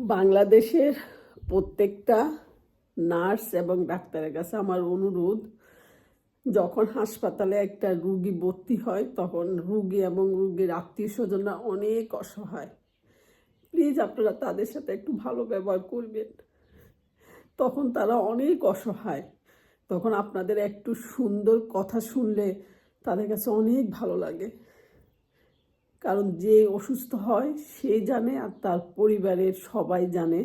বাংলাদেশের প্রত্যেকটা নার্স এবং ডাক্তারের কাছে আমার অনুরোধ, যখন হাসপাতালে একটা রুগী ভর্তি হয়, তখন রুগী এবং রুগীর আত্মীয় স্বজনরা অনেক অসহায়। প্লিজ আপনারা তাদের সাথে একটু ভালো ব্যবহার করবেন। তখন তারা অনেক অসহায়। তখন আপনাদের একটু সুন্দর কথা শুনলে তাদের কাছে অনেক ভালো লাগে। কারণ যে অসুস্থ হয়, সে জানে আর তার পরিবারের সবাই জানে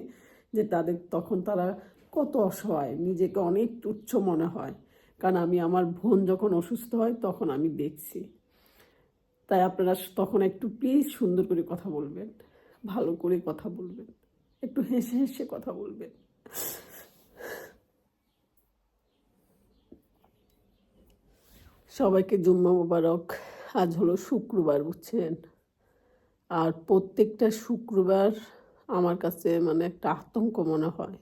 যে তাদের তখন তারা কত অসহায়, নিজেকে অনেক তুচ্ছ মনে হয়। কারণ আমি আমার বোন যখন অসুস্থ হয়, তখন আমি দেখছি। তাই আপনারা তখন একটু প্লিজ সুন্দর করে কথা বলবেন, ভালো করে কথা বলবেন, একটু হেসে হেসে কথা বলবেন। সবাইকে জুম্মা মোবারক। আজ হলো শুক্রবার, বুঝছেন? আর প্রত্যেকটা শুক্রবার আমার কাছে মানে একটা আতঙ্ক মনে হয়।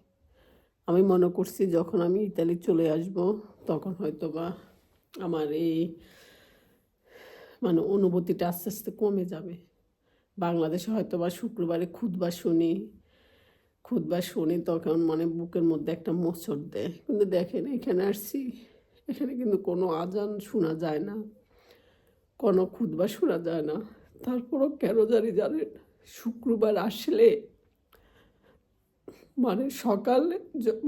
আমি মনে করছি যখন আমি ইতালি চলে আসব, তখন হয়তো বা আমার এই মানে অনুভূতিটা আস্তে আস্তে কমে যাবে। বাংলাদেশে হয়তো বা শুক্রবারে খুদবা শুনি খুদবা শুনি তখন মানে বুকের মধ্যে একটা মোচড় দেয়। কিন্তু দেখেন, এখানে আসছি, এখানে কিন্তু কোনো আজান শোনা যায় না। কোনো খুদবা শোনা যায় না। তারপরও কেন জানি জানেন শুক্রবার আসলে মানে সকালে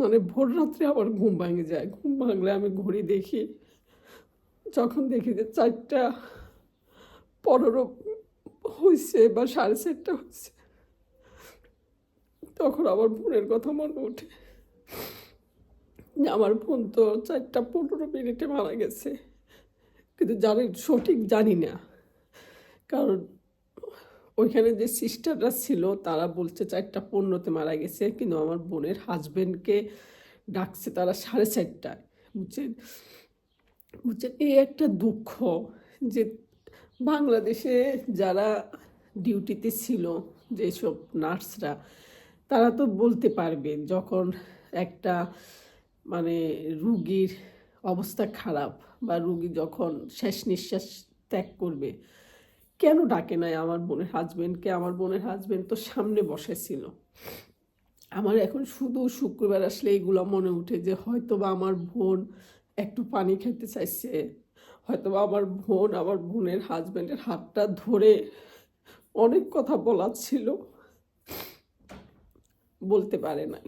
মানে ভোর রাত্রে আবার ঘুম ভাঙে যায়। ঘুম ভাঙলে আমি ঘড়ি দেখি। যখন দেখি যে চারটা পনেরো হয়েছে বা সাড়ে চারটা হয়েছে তখন আমার বোনের কথা মনে ওঠে। আমার বোন তো চারটা পনেরো মিনিটে মারা গেছে। কিন্তু জানি, সঠিক জানি না। কারণ ওইখানে যে সিস্টাররা ছিল, তারা বলছে চারটা পনেরোতে মারা গেছে, কিন্তু আমার বোনের হাজবেন্ডকে ডাকছে তারা সাড়ে চারটায়, বুঝছেন? বুঝছেন? এই একটা দুঃখ যে বাংলাদেশে যারা ডিউটিতে ছিল, যেসব নার্সরা, তারা তো বলতে পারবে যখন একটা মানে রুগীর অবস্থা খারাপ। বা রুগী যখন শেষ নিঃশ্বাস ত্যাগ করবে, কেন ডাকে নাই আমার বোনের হাজবেন্ডকে আমার বোনের হাজবেন্ড তো সামনে বসেছিল। আমার এখন শুধু শুক্রবার আসলে এইগুলো মনে উঠে যে হয়তো বা আমার বোন একটু পানি খেতে চাইছে হয়তো বা আমার বোন আমার বোনের হাজবেন্ডের হাতটা ধরে অনেক কথা বলার ছিল, বলতে পারে নাই।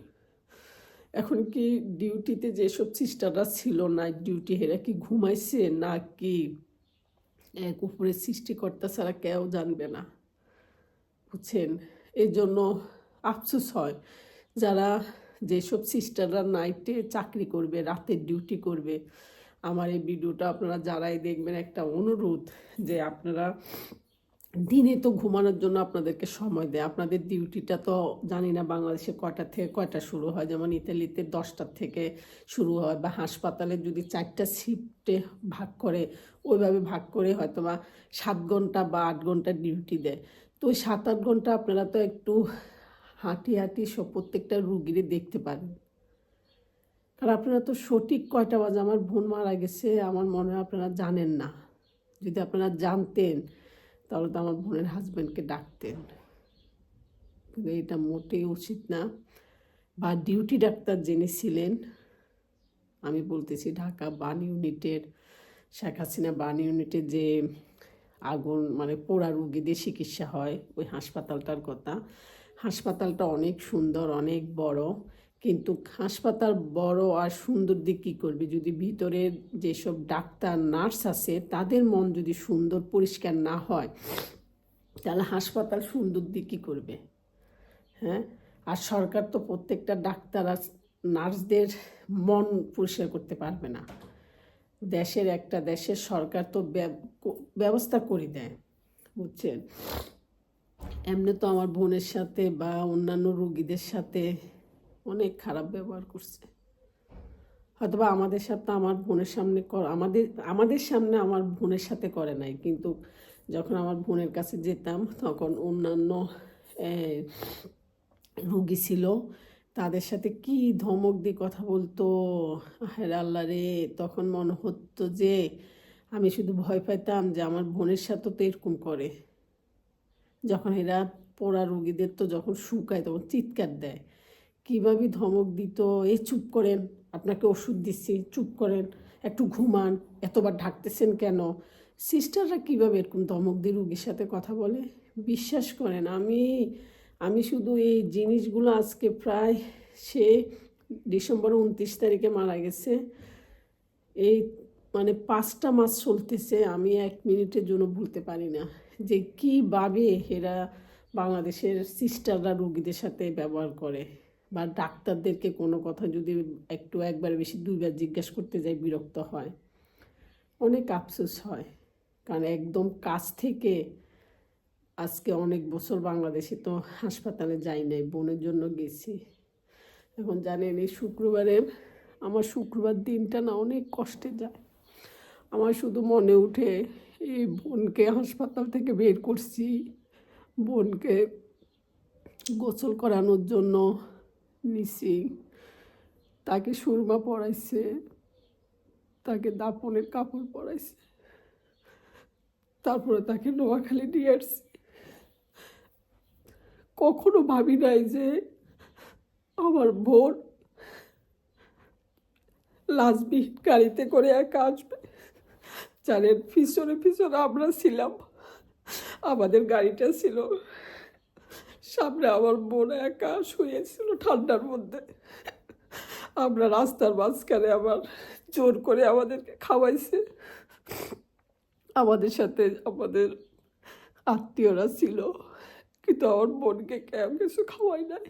এখন কি ডিউটিতে যেসব সিস্টাররা ছিল নাইট ডিউটি এরা কি ঘুমাইছে না কি এক উপরে সৃষ্টিকর্তা ছাড়া কেউ জানবে না, বুঝছেন? এই জন্য আফসোস হয় যারা যেসব সিস্টাররা নাইটে চাকরি করবে রাতের ডিউটি করবে। আমার এই ভিডিওটা আপনারা যারাই দেখবেন একটা অনুরোধ যে আপনারা দিনে তো ঘুমানোর জন্য আপনাদেরকে সময় দেয়। আপনাদের ডিউটিটা তো জানি না বাংলাদেশে কয়টা থেকে কয়টা শুরু হয়। যেমন ইতালিতে দশটার থেকে শুরু হয় বা হাসপাতালে যদি চারটা শিফটে ভাগ করে, ওইভাবে ভাগ করে হয়তো বা সাত ঘণ্টা বা আট ঘণ্টা ডিউটি দেয়। তো ওই সাত, আট ঘণ্টা আপনারা তো একটু হাঁটি হাঁটি সব প্রত্যেকটা রুগীরে দেখতে পারেন। কারণ আপনারা তো সঠিক কয়টা বাজে? আমার বোন মারা গেছে, আমার মনে হয় আপনারা জানেন না। যদি আপনারা জানতেন তাহলে তো আমার বোনের হাজব্যান্ডকে ডাকতেন। কিন্তু এটা মোটেই উচিত না। বা ডিউটি ডাক্তার যিনি ছিলেন, আমি বলতেছি ঢাকা বান ইউনিটের, শেখ হাসিনা বান ইউনিটে যে আগুন মানে পোড়া রুগীদের চিকিৎসা হয়, ওই হাসপাতালটার কথা। হাসপাতালটা অনেক সুন্দর, অনেক বড়। কিন্তু হাসপাতাল বড় আর সুন্দর দিক কী করবে? যদি ভিতরের যেসব ডাক্তার, নার্স আছে, তাদের মন যদি সুন্দর, পরিষ্কার না হয়, তাহলে হাসপাতাল সুন্দর দিক কী করবে? হ্যাঁ? আর সরকার তো প্রত্যেকটা ডাক্তার আর নার্সদের মন পরিষ্কার করতে পারবে না। দেশের একটা দেশের সরকার তো ব্যবস্থা করে দেয়, বুঝছেন? এমনি তো আমার বোনের সাথে বা অন্যান্য রুগীদের সাথে অনেক খারাপ ব্যবহার করছে। হয়তোবা আমাদের সাথে আমার বোনের সামনে আমাদের আমাদের সামনে আমার বোনের সাথে করে নাই, কিন্তু যখন আমার বোনের কাছে যেতাম, তখন অন্যান্য রুগী ছিল, তাদের সাথে কি ধমক দিয়ে কথা বলতো হ্যাঁ আল্লাহ রে, তখন মনে হতো যে আমি শুধু ভয় পাইতাম যে আমার বোনের সাথে তো এরকম করে। যখন এরা পোড়া রুগীদের তো যখন শুকায়, তখন চিৎকার দেয়। কীভাবে ধমক দিত? এ চুপ করেন, আপনাকে ওষুধ দিচ্ছি, চুপ করেন, একটু ঘুমান, এতবার ঢাকতেছেন কেন? সিস্টাররা কীভাবে এরকম ধমক দিয়ে রুগীর সাথে কথা বলে? বিশ্বাস করেন, আমি আমি শুধু এই জিনিসগুলো আজকে প্রায় সে ডিসেম্বর উনত্রিশ তারিখে মারা গেছে। এই মানে পাঁচটা মাস চলতেছে, আমি এক মিনিটের জন্য ভুলতে পারি না। যে কীভাবে এরা বাংলাদেশের সিস্টাররা রুগীদের সাথে ব্যবহার করে। বা ডাক্তারদেরকে কোনো কথা যদি একটু একবার বেশি দুইবার জিজ্ঞেস করতে যাই, বিরক্ত হয়। অনেক আফসোস হয়। কারণ একদম কাছ থেকে আজকে অনেক বছর বাংলাদেশে তো হাসপাতালে যাই নাই, বোনের জন্য গেছি। এখন জানেন, এই শুক্রবারে আমার শুক্রবার দিনটা না অনেক কষ্টে যায়। আমার শুধু মনে উঠে, এই বোনকে হাসপাতাল থেকে বের করছি। বোনকে গোসল করানোর জন্য নিছি। তাকে সুরমা পরাইছে, তাকে দাপনের কাপড় পরাইছে, তারপরে তাকে নোয়াখালী নিয়ে আসছি। কখনো ভাবি নাই যে আমার বোন লাশবিহীন গাড়িতে করে একা আসবে। জানেন, পিছনে পিছনে আমরা ছিলাম। আমাদের গাড়িটা ছিল সামনে আমার বোন একা শুয়েছিল ঠান্ডার মধ্যে। আমরা রাস্তার মাঝখানে আবার জোর করে আমাদেরকে খাওয়াইছে। আমাদের সাথে আমাদের আত্মীয়রা ছিল, কিন্তু আমার বোনকে কেউ কিছু খাওয়াই নাই।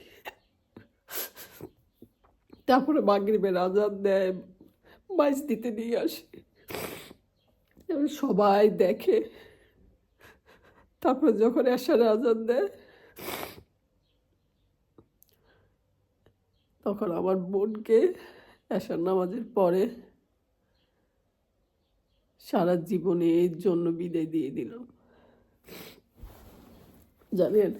তারপরে মাগরিবের আজাদ দেয় মাছ দিতে নিয়ে আসে। সবাই দেখে, তারপরে যখন এসার আজাদ দেয় তখন আমার বোনকে এসার নামাজের পরে সারা জীবনে এর জন্য বিদায় দিয়ে দিলাম। জানেন?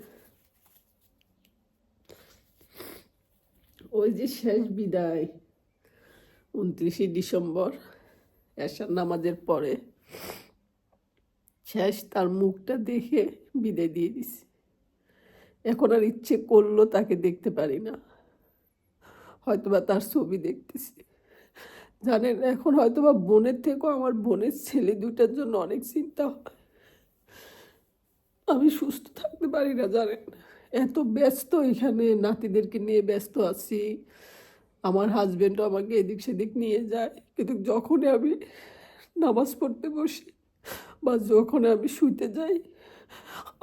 ওই যে শেষ বিদায়, উনত্রিশে ডিসেম্বর এসার নামাজের পরে শেষ তার মুখটা দেখে বিদায় দিয়ে দিছি। এখন আর ইচ্ছে করল তাকে দেখতে পারি না। হয়তোবা তার ছবি দেখতেছি। জানেন, এখন হয়তোবা বোনের থেকেও আমার বোনের ছেলে দুটার জন্য অনেক চিন্তা হয়। আমি সুস্থ থাকতে পারি না, জানেন। এত ব্যস্ত এখানে, নাতিদেরকে নিয়ে ব্যস্ত আছি। আমার হাজবেন্ডও আমাকে এদিক সেদিক নিয়ে যায়। কিন্তু যখনই আমি নামাজ পড়তে বসি বা যখন আমি শুইতে যাই,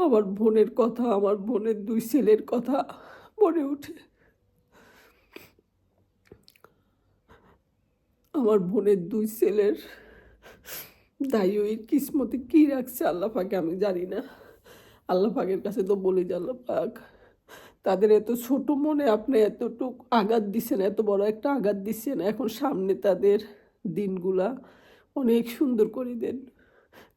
আমার বোনের কথা, আমার বোনের দুই ছেলের কথা মনে ওঠে আমার বোনের দুই ছেলের দায়ীর কিসমতে কী রাখছে আল্লাহ পাকে আমি জানি না। আল্লাহ পাকের কাছে তো বলি যে আল্লাহ পাক তাদের এত ছোট মনে আপনি এতটুক আঘাত দিচ্ছেন এত বড় একটা আঘাত দিচ্ছেন এখন সামনে তাদের দিনগুলা অনেক সুন্দর করে দেন।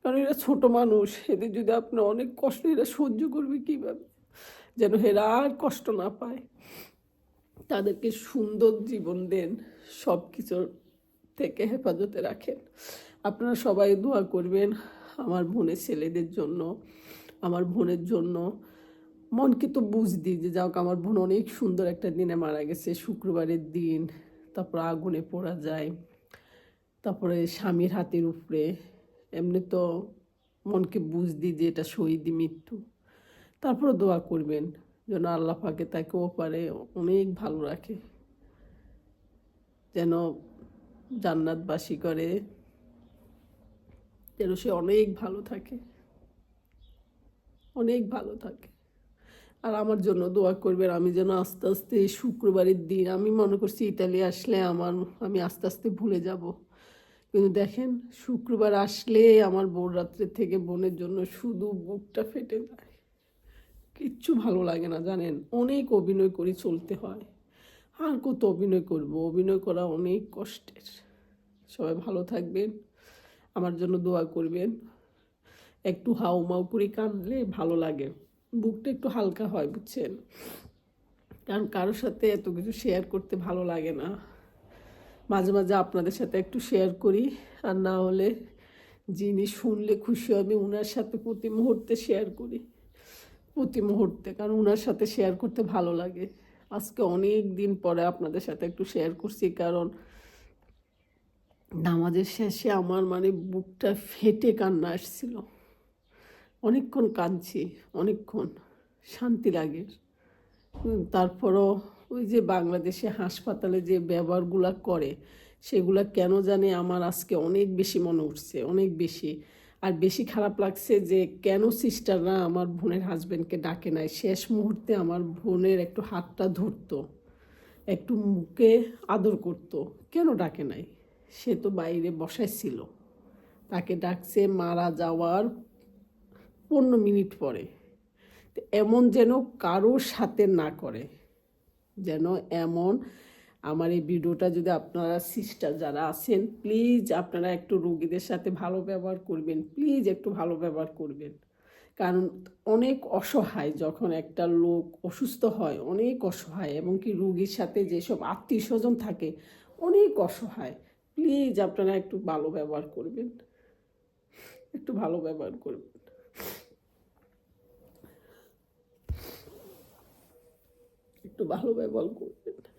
কারণ এরা ছোট মানুষ, এদের যদি আপনি অনেক কষ্ট, এরা সহ্য করবে কীভাবে? যেন এরা আর কষ্ট না পায়। তাদেরকে সুন্দর জীবন দেন সব কিছুর থেকে হেফাজতে রাখেন। আপনারা সবাই দোয়া করবেন আমার বোনের ছেলেদের জন্য, আমার বোনের জন্য। মনকে তো বুঝ দিই যে যাক, আমার বোন অনেক সুন্দর একটা দিনে মারা গেছে। শুক্রবারের দিন, তারপর আগুনে পোড়া যায়, তারপরে স্বামীর হাতের উপরে। এমনি তো মনকে বুঝ দিই যে এটা শহীদ মৃত্যু। তারপরে দোয়া করবেন যেন আল্লাহ পাকে তাকে ওপারে অনেক ভালো রাখে। যেন জান্নাতবাসী করে, যেন সে অনেক ভালো থাকে, অনেক ভালো থাকে। আর আমার জন্য দোয়া করবেন, আমি যেন আস্তে আস্তে শুক্রবারের দিন, আমি মনে করছি ইতালি আসলে আমার, আমি আস্তে আস্তে ভুলে যাব। কিন্তু দেখেন, শুক্রবার আসলে আমার বোন রাত্রের থেকে বোনের জন্য শুধু বুকটা ফেটে যায়। কিচ্ছু ভালো লাগে না, জানেন? অনেক অভিনয় করে চলতে হয়। আর কত অভিনয় করব, অভিনয় করা অনেক কষ্টের। সবাই ভালো থাকবেন, আমার জন্য দোয়া করবেন। একটু হাউ মাউ করে কাঁদলে ভালো লাগে। বুকটা একটু হালকা হয়, বুঝছেন? কারণ কারোর সাথে এত কিছু শেয়ার করতে ভালো লাগে না। মাঝে মাঝে আপনাদের সাথে একটু শেয়ার করি, আর না হলে যিনি শুনলে খুশি হবে ওনার সাথে প্রতি মুহূর্তে শেয়ার করি। প্রতি মুহূর্তে, কারণ ওনার সাথে শেয়ার করতে ভালো লাগে। আজকে অনেক দিন পরে আপনাদের সাথে একটু শেয়ার করছি, কারণ নামাজের শেষে আমার মানে বুকটা ফেটে কান্না আসছিল। অনেকক্ষণ কাঁদছি, অনেকক্ষণ শান্তি লাগে। তারপরও ওই যে বাংলাদেশে হাসপাতালে যে ব্যবহারগুলা করে, সেগুলা কেন জানি আমার আজকে অনেক বেশি মনে উঠছে, অনেক বেশি। আর বেশি খারাপ লাগছে যে কেন সিস্টাররা আমার বোনের হাজব্যান্ডকে ডাকে নাই? শেষ মুহূর্তে আমার বোনের একটু হাতটা ধরতো, একটু মুখে আদর করতো। কেন ডাকে নাই? সে তো বাইরে বসায় ছিল। তাকে ডাকছে মারা যাওয়ার পনেরো মিনিট পরে। এমন যেন কারোর সাথে না করে, যেন এমন আমার এই ভিডিওটা যদি আপনারা সিস্টার যারা আছেন প্লিজ আপনারা একটু রোগীদের সাথে ভালো ব্যবহার করবেন প্লিজ একটু ভালো ব্যবহার করবেন। কারণ অনেক অসহায় যখন একটা লোক অসুস্থ হয়, অনেক অসহায় এবং কি রুগীর সাথে যেসব আত্মীয় স্বজন থাকে, অনেক অসহায়। প্লিজ আপনারা একটু ভালো ব্যবহার করবেন। একটু ভালো ব্যবহার করবেন। একটু ভালো ব্যবহার করবেন।